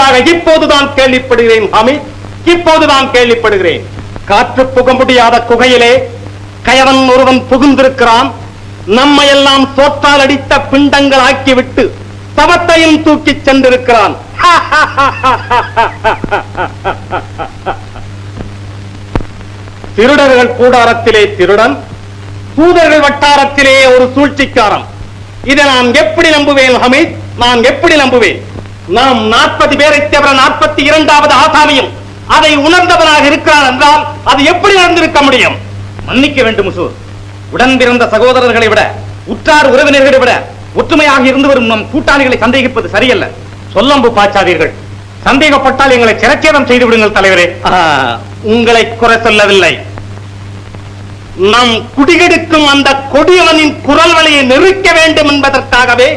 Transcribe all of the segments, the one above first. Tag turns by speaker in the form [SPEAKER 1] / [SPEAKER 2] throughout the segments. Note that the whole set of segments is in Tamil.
[SPEAKER 1] புதிதாக இப்போதுதான் கேள்விப்படுகிறேன் அமித் இப்போதுதான் கேள்விப்படுகிறேன் காற்று புக முடியாத குகையிலே கயவன் ஒருவன் புகுந்திருக்கிறான் நம்மை எல்லாம் சோற்றால் அடித்த பிண்டங்கள் ஆக்கிவிட்டு சவத்தையும் தூக்கி சென்றிருக்கிறான் திருடர்கள் கூடாரத்திலே திருடன் தூதர்கள் வட்டாரத்திலே ஒரு சூழ்ச்சிக்காரன் இதை நான் எப்படி நம்புவேன் ஹமீத் நான் எப்படி நம்புவேன் நாம் நாற்பது பேரை தவிர நாற்பத்தி இரண்டாவது ஆசாமியும் அதை உணர்ந்தவனாக இருக்கிறான் என்றால் அது எப்படி நடந்திருக்க முடியும்? மன்னிக்க வேண்டும் முசூர். உடன் பிறந்த சகோதரர்களை விட உற்றார் உறவினர்களை விட ஒற்றுமையாக இருந்து வரும் நம் கூட்டாளிகளை சந்தேகிப்பது சரியல்ல. சொல்லம்பு பாய்ச்சாதீர்கள். சந்தேகப்பட்டால் எங்களை சிறச்சேதம் செய்து விடுங்கள் தலைவரே. உங்களை குறை சொல்லவில்லை. நம் குடிகெடுக்கும் அந்த கொடியவனின் குரல் வழியை நெருக்க வேண்டும் என்பதற்காகவே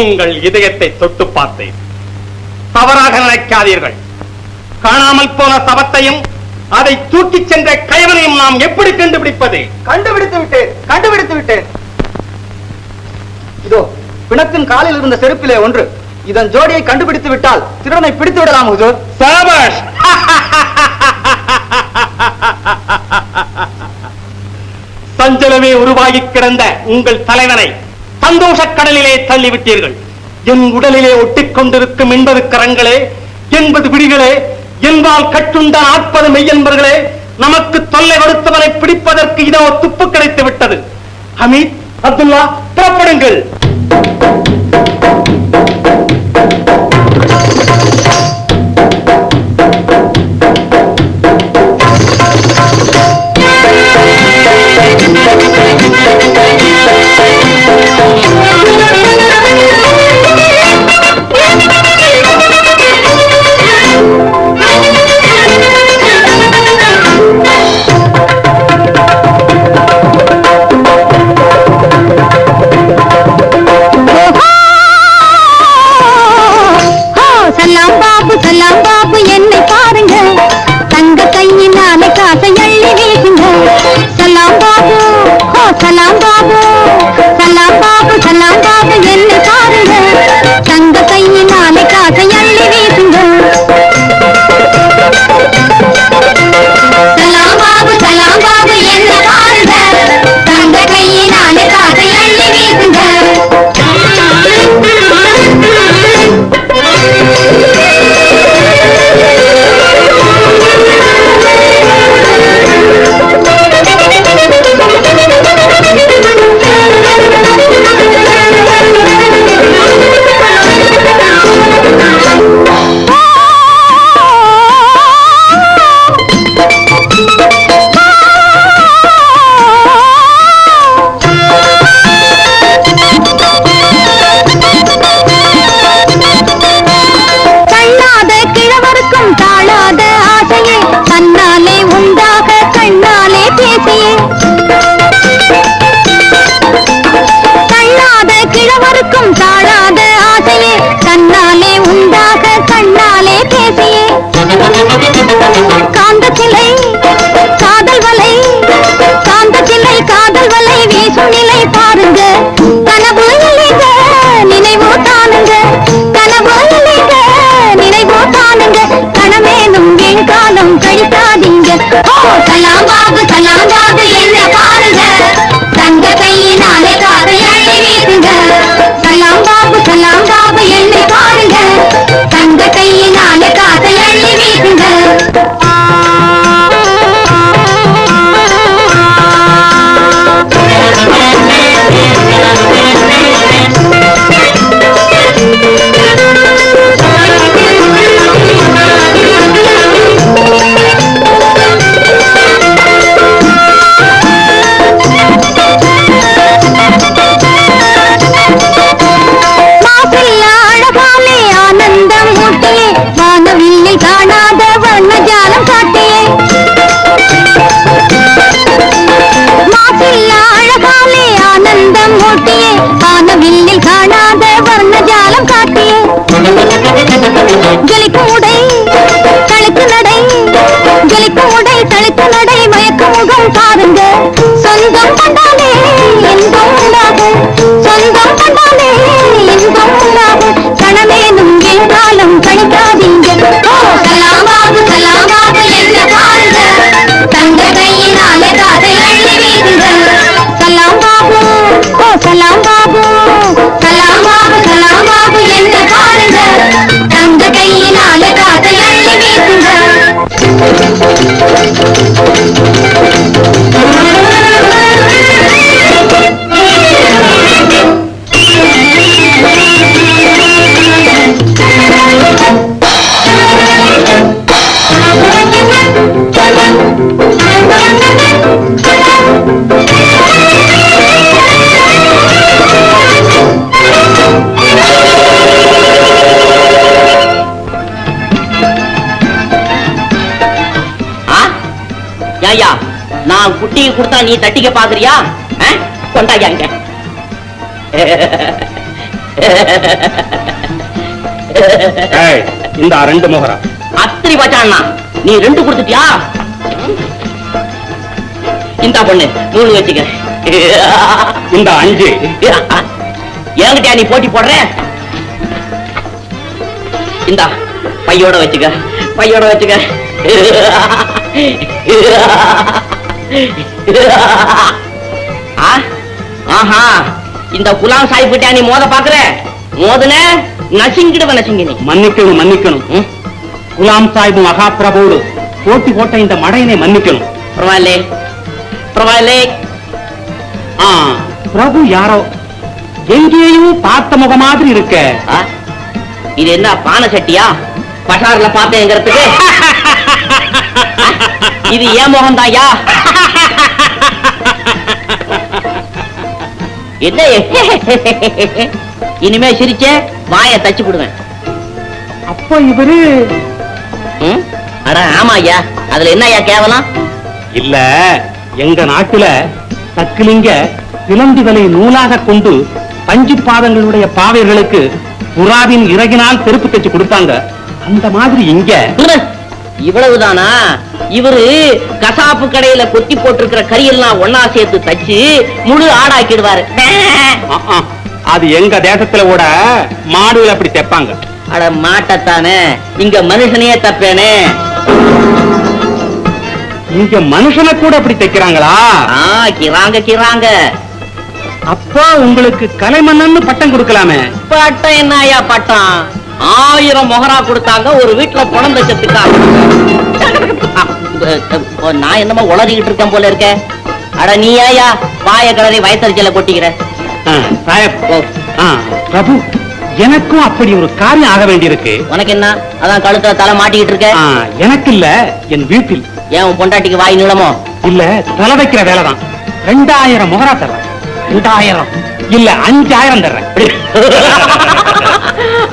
[SPEAKER 1] உங்கள் இதயத்தை தொட்டு பார்த்தேன். தவறாக நினைக்காதீர்கள். காணாமல் போன சவத்தையும் அதை தூக்கிச் சென்ற கயவனையும் நாம் எப்படி கண்டுபிடிப்பது?
[SPEAKER 2] கண்டுபிடித்து விட்டேன் கண்டுபிடித்து விட்டேன். இதோ பிணத்தின் காலில் இருந்த செருப்பிலே ஒன்று. இதன் ஜோடியை கண்டுபிடித்து விட்டால் திருடனை பிடித்து விடலாம் ஹுஜூர்.
[SPEAKER 1] சாபாஷ்! சஞ்சலமே உருவாகி கிடந்த உங்கள் தலைவனை சந்தோஷக் கடலிலே தள்ளிவிட்டீர்கள். என் உடலிலே ஒட்டிக் கொண்டிருக்கும் என்பது கரங்களே என்பது பிடிகளே என்பால் கட்டுண்ட நாற்பது மெய்யன்பர்களே நமக்கு தொல்லை கொடுத்தவனை பிடிப்பதற்கு இதோ துப்பு கிடைத்து விட்டது அமீத் அப்துல்லா புறப்படுங்கள்.
[SPEAKER 3] Thank you.
[SPEAKER 4] ஏயா நான் குட்டியை கொடுத்தா நீ தட்டிக்க பாக்குறியா? கொண்டாயா இங்க.
[SPEAKER 5] இந்த ரெண்டு முகரா.
[SPEAKER 4] அத்திரி பச்சாண்ணா நீ ரெண்டு கொடுத்துட்டியா? இந்த பொண்ணு மூணு வச்சுக்க.
[SPEAKER 5] இந்த அஞ்சு.
[SPEAKER 4] என்கிட்டயா நீ போட்டி போடுற? இந்தா பையோட வச்சுக்க பையோட வச்சுக்க? ஆஹா. இந்த குலாம் சாய்பிட்டா நீ மோத பாக்குற? மோதுன? நசிங்கிடுவ நசிங்கி நீ
[SPEAKER 5] மன்னிக்கணும். மன்னிக்கணும்? குலாம் சாஹிப் மகாபிரபோடு போட்டி போட்ட இந்த மடையனை மன்னிக்கணும்.
[SPEAKER 4] பரவாயில்லே. பரவாயில்லே.
[SPEAKER 5] ஆ பிரபு யாரோ? எங்கேயும் பார்த்த முக மாதிரி இருக்க?
[SPEAKER 4] இது என்ன பானை சட்டியா? பசார்ல பார்த்தேங்கிறதுக்கு இது ஏன் முகம்தாயா? என்ன? இனிமே சிரிச்ச வாய தச்சு விடுவேன்
[SPEAKER 5] அப்ப இவரு
[SPEAKER 4] ம்? அட ஆமா ஐயா அதுல என்ன ஐயா கேவலம்?
[SPEAKER 5] இல்ல எங்க நாட்டுல தக்கிலிங்க சிலந்திகளை நூலாக கொண்டு பஞ்சு பாதங்களுடைய பாவையர்களுக்கு புறாவின் இறகினால் செருப்பு தைச்சு கொடுத்தாங்க. அந்த மாதிரி இங்க
[SPEAKER 4] இவ்வளவுதானா? இவரு கசாப்பு கடையில கொத்தி போட்டிருக்கிற கறியெல்லாம் ஒன்னா சேர்த்து தச்சு முழு ஆடாக்கிடுவாரு.
[SPEAKER 5] அது எங்க தேசத்துல கூட மாடுகள் அப்படி தைப்பாங்க.
[SPEAKER 4] அட மாட்டத்தானே. இங்க மனுஷனையே தப்பேனே.
[SPEAKER 5] இங்க மனுஷனை கூட அப்படி தைக்கிறாங்களா?
[SPEAKER 4] ஆ கிராங்க கிராங்க.
[SPEAKER 5] அப்போ உங்களுக்கு கலைமன்னன்னு பட்டம் கொடுக்கலாமே.
[SPEAKER 4] பட்டம் என்னயா பட்டம்? ஆயிரம் மொகரா கொடுத்தாங்க ஒரு வீட்டுல பணம் தச்சத்துக்காக நான் என்னமோ உளறிக்கிட்டு இருக்கேன் போல இருக்க. அட நீ ஏயா வாய கலரை வயத்தறிச்சல கொட்டிக்கிற.
[SPEAKER 5] பிரபு எனக்கும் அப்படி ஒரு காரியம் ஆக வேண்டியிருக்கு.
[SPEAKER 4] உனக்கு என்ன? அதான் கழுத்துல தலை மாட்டிக்கிட்டு இருக்க.
[SPEAKER 5] எனக்கு இல்ல என் வீட்டில்.
[SPEAKER 4] ஏன் உன் பொண்டாட்டிக்கு வாய் நீளமோ?
[SPEAKER 5] இல்ல தலை வைக்கிற வேலைதான் ரெண்டாயிரம் முகரா தர்றேன். ரெண்டாயிரம். இல்ல அஞ்சாயிரம் தர்றேன்.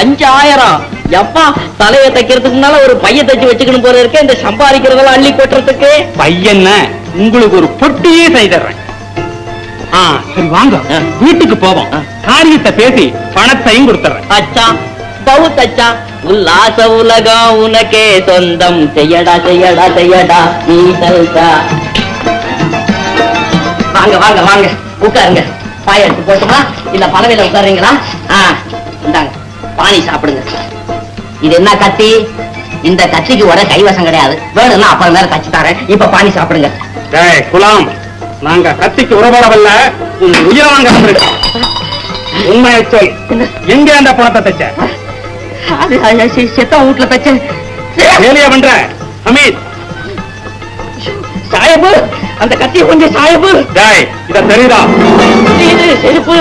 [SPEAKER 4] அஞ்சாயிரம். எப்பா தலைய தைக்கிறதுக்கு முன்னால ஒரு பைய தச்சு வச்சுக்கணும் போல இருக்க இந்த சம்பாதிக்கிறதெல்லாம் அள்ளி கொட்டுறதுக்கு.
[SPEAKER 5] பையன உங்களுக்கு ஒரு பொட்டியே செய்தர்றேன் சரி வாங்க. வீட்டுக்கு போவோம். காரியத்தை பேசி பணத்தையும் கொடுத்துறேன்.
[SPEAKER 4] அச்சா பவுத் அச்சா. உல்லாச உலகம் உனக்கே சொந்தம். செய்யடா செய்யடா செய்யடா நீ வாங்க வாங்க வாங்க. உட்காருங்க. பாய எடுத்து போட்டுமா? இல்ல பலவையில உட்காருங்களா ஆ இந்தாங்க. பானி சாப்பிடுங்க. இது என்ன கத்தி? இந்த கத்திக்கு உட கைவசம் கிடையாது. வேணும்னா அப்புறம் நேரம் தச்சு தரேன். இப்ப பானி சாப்பிடுங்க.
[SPEAKER 5] டேய் குலாம். நாங்க கத்திக்கு உறவாடவல்ல. உன் உயிரை வாங்க வந்திருக்கோம் உண்மையை சொல். எங்க அந்த பணத்தை தைச்ச?
[SPEAKER 4] அது செத்த வீட்டுல தச்ச.
[SPEAKER 5] வேலையா பண்ற. அமீத்
[SPEAKER 4] சாயபு அந்த கத்தியை கொஞ்சம் சாயபு
[SPEAKER 5] டேய் இத தெரியுதா?
[SPEAKER 4] செருப்பு.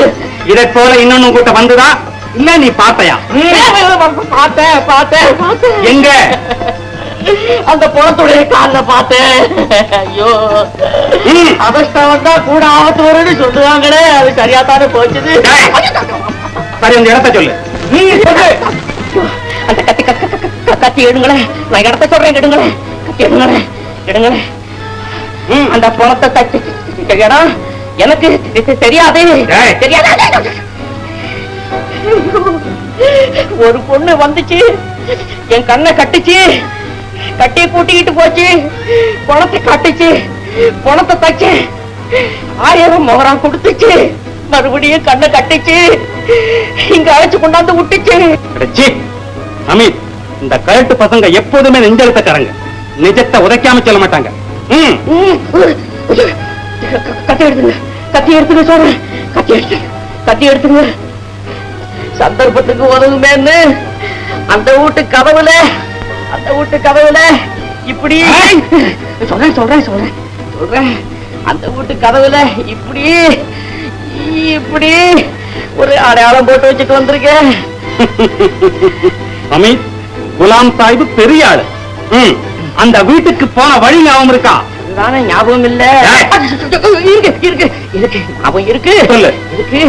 [SPEAKER 5] இதை போல இன்னொன்னு கூட்ட வந்துதா? இல்ல நீ பார்த்தையா
[SPEAKER 4] பார்த்தேன் பார்த்தேன்
[SPEAKER 5] எங்க
[SPEAKER 4] அந்த பணத்துடைய கால்ல பார்த்தேன் ஐயோ. அவஸ்தான் வந்தா கூட ஆபத்து வரும்னு சொல்லுவாங்களே அது சரியா தானே போச்சுது.
[SPEAKER 5] சரி அந்த இடத்த சொல்லு நீ சொல்லு
[SPEAKER 4] அந்த கத்தி கத்தி எடுங்களேன் நான் இடத்த சொல்றேன் எடுங்களேன் கத்தி எடுங்களேன் எடுங்களேன். அந்த பணத்தை தட்டி இடம் எனக்கு தெரியாது. தெரியாது ஒரு பொண்ணு வந்துச்சு. என் கண்ணை கட்டுச்சு. கட்டி கூட்டிக்கிட்டு போச்சு. பணத்தை கட்டுச்சு. பணத்தை தச்சு. ஆயிரம் முகரம் கொடுத்துச்சு. மறுபடியும் கண்ணை கட்டுச்சு. இங்க அழைச்சு கொண்டாந்து விட்டுச்சு.
[SPEAKER 5] அமித் இந்த கரட்டு பசங்க எப்போதுமே நெஞ்செழுத்தக்காரங்க. நிஜத்தை உதைக்காம சொல்ல மாட்டாங்க.
[SPEAKER 4] கத்தி எடுத்துங்க. கத்தி எடுத்துங்க சொல்றேன் கத்தி எடுத்து கத்தி எடுத்துங்க. சந்தர்ப்பத்துக்கு உதவுமேன்னு அந்த வீட்டு கதவுல அந்த வீட்டு கதவுல இப்படி! சொல்றேன் சொல்றேன் சொல்றேன் சொல்றேன் அந்த வீட்டு கதவுல இப்படி இப்படி ஒரு அடையாளம் போட்டு வச்சுட்டு வந்திருக்கேன்
[SPEAKER 5] அமித் குலாம் சாஹிப் பெரிய ஆளு. அந்த வீட்டுக்கு போன வழி ஞாபகம் இருக்கா
[SPEAKER 4] இதுதானே ஞாபகம் இல்ல. இருக்கு இருக்கு இருக்கு ஞாபகம் இருக்கு
[SPEAKER 5] சொல்லு.
[SPEAKER 4] இருக்கு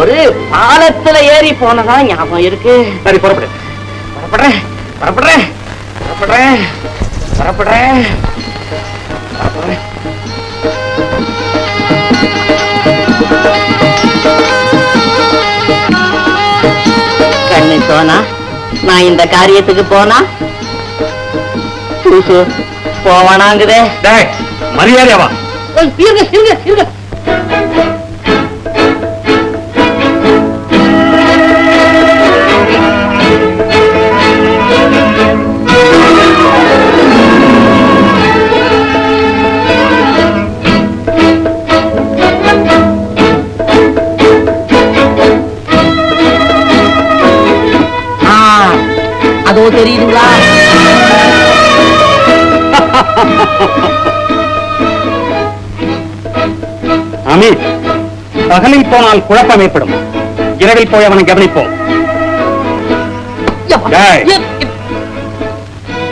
[SPEAKER 4] ஒரு பாலத்துல ஏறி போனதா ஞாபகம் இருக்கு.
[SPEAKER 5] சரி புறப்படுறேன்.
[SPEAKER 4] புறப்படுறேன் புறப்படுறேன் புறப்படுறேன் புறப்படுறேன். கண்ணு சோனா நான் இந்த காரியத்துக்கு போனா? போவானாங்குதே.
[SPEAKER 5] மரியாதையாவா
[SPEAKER 4] இருங்க இருங்க இருங்க.
[SPEAKER 5] பகலில் போனால் குழப்பம் ஏற்படும் இரவில் போய் அவனை கவனிப்போம்.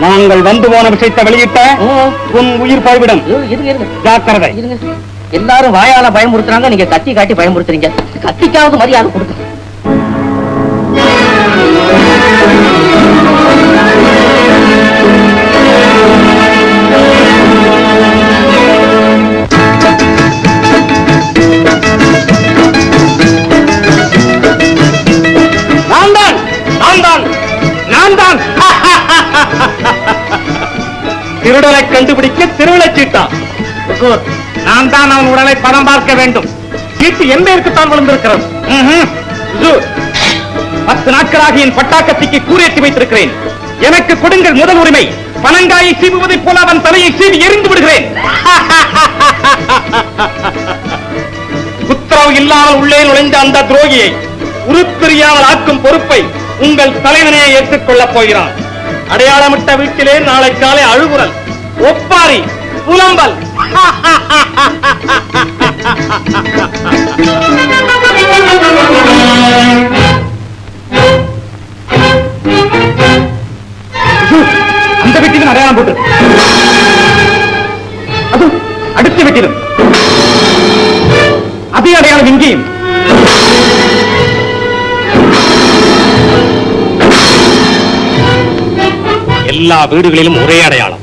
[SPEAKER 5] நாங்கள் வந்து போன விஷயத்தை வெளியிட்ட உன் உயிர் போய்விடும். ஜாக்கிரதை.
[SPEAKER 4] எல்லாரும் வாயால பயமுறுத்துறாங்க. நீங்க கத்தி காட்டி பயமுறுத்துறீங்க. கத்திக்காவது மரியாதை கொடுங்க.
[SPEAKER 5] திருடனை கண்டுபிடிக்க திருவிழை சீட்டா. உசூர், நான் தான் அவன் உடலை படம் பார்க்க வேண்டும். சீட்டு என் பேருக்குத்தான் விழுந்திருக்கிறது. பத்து நாட்களாக என் பட்டாக்கத்திக்கு கூரேற்றி வைத்திருக்கிறேன். எனக்கு கொடுங்கள் முதல் உரிமை. பனங்காயை சீவுவதைப் போல அவன் தலையை சீவி எரிந்து விடுகிறேன். உத்தரவு இல்லாமல் உள்ளே நுழைந்த அந்த துரோகியை உருத்தெரியாமல் ஆக்கும் பொறுப்பை உங்கள் தலைவனே ஏற்றுக்கொள்ளப் போகிறான். அடையாளமிட்ட வீட்டிலே நாளை காலை அழுகுரல் ஒப்பாரி புலம்பல். அந்த வீட்டிலும் அடையாளம் போட்டு. அது அடுத்த வீட்டிலும். அதே அடையாளம் இங்கேயும். எல்லா வீடுகளிலும் ஒரே அடையாளம்.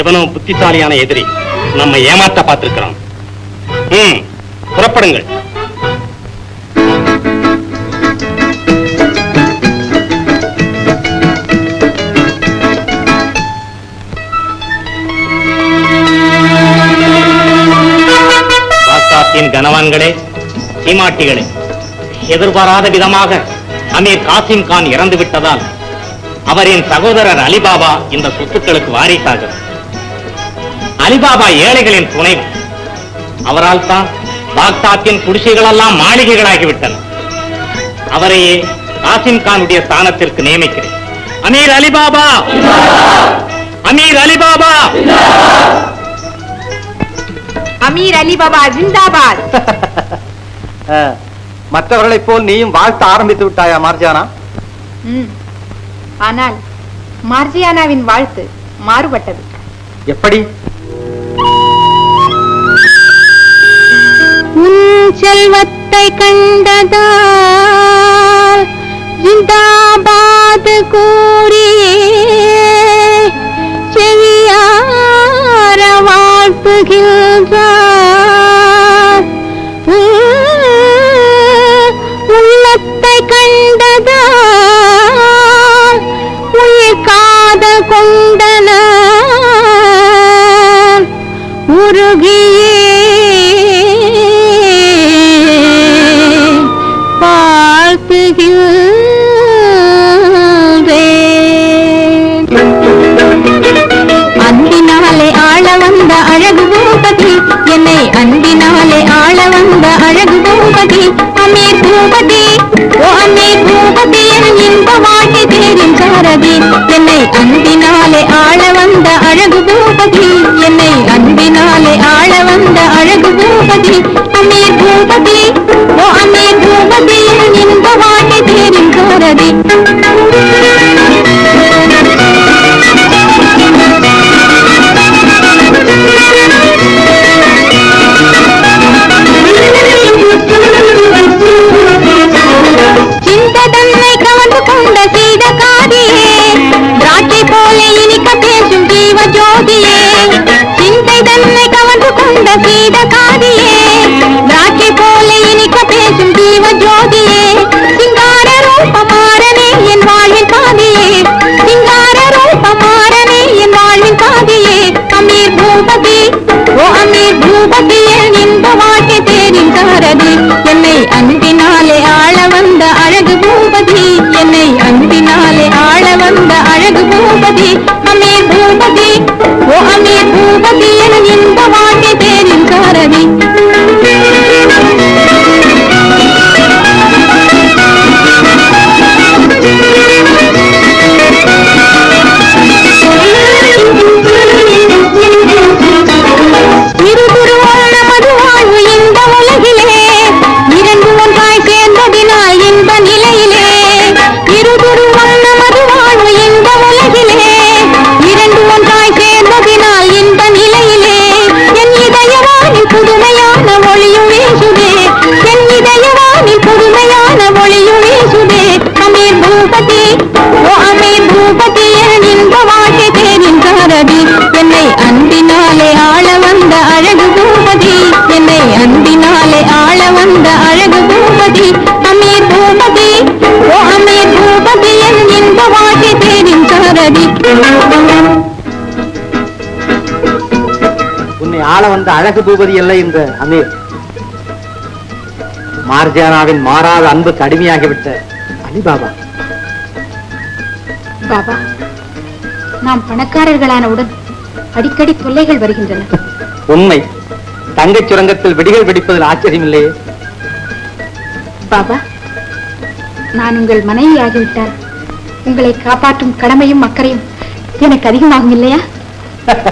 [SPEAKER 5] எவனோ புத்திசாலியான எதிரி நம்ம ஏமாற்ற பார்த்திருக்கிறான். ம் புறப்படுங்கள். கனவான்களே சீமாட்டிகளே எதிர்பாராத விதமாக அமீர் காசிம் கான் இறந்து விட்டதால் அவரின் சகோதரர் அலிபாபா இந்த சொத்துக்களுக்கு வாரிசாகிறார் அலிபாபா ஏழைகளின் துணைவன் அவரால் தான் பாக்தாத்தின் குடிசைகளெல்லாம் மாளிகைகளாகிவிட்டன. அவரையே காசிம் கானுடைய ஸ்தானத்திற்கு நியமிக்கிறேன். அமீர் அலிபாபா! அமீர் அலிபாபா!
[SPEAKER 1] அமீர் அலி பாபா ஜிந்தாபாத்
[SPEAKER 2] மற்றவர்களைப் போல் நீயும் வாழ்த்த ஆரம்பித்து விட்டாயா மார்ஜானா?
[SPEAKER 1] ம். ஆனால் மார்ஜியானாவின் வாழ்த்து மாறுபட்டது.
[SPEAKER 2] எப்படி?
[SPEAKER 6] உன் செல்வத்தை கண்டதால் ஜிந்தாபாத் கூறியே செவியார வாழ்த்துகின்றார் গিয়ে பூபதி
[SPEAKER 2] உன்னை ஆள வந்த அழகு பூபதி அல்ல இந்த அமீர். மார்ஜானாவின் மாறாத அன்புக்கு அடிமையாகிவிட்ட அலிபாபா.
[SPEAKER 1] பாபா நாம் பணக்காரர்களானவுடன் அடிக்கடி தொல்லைகள் வருகின்றன.
[SPEAKER 2] உண்மை தங்கச் சுரங்கத்தில் வெடிகள் வெடிப்பதில் ஆச்சரியமில்லையே.
[SPEAKER 1] பாபா நான் உங்கள் மனைவி ஆகிவிட்டால் உங்களை காப்பாற்றும் கடமையும் அக்கறையும் எனக்கு அதிகமாகும் இல்லையா?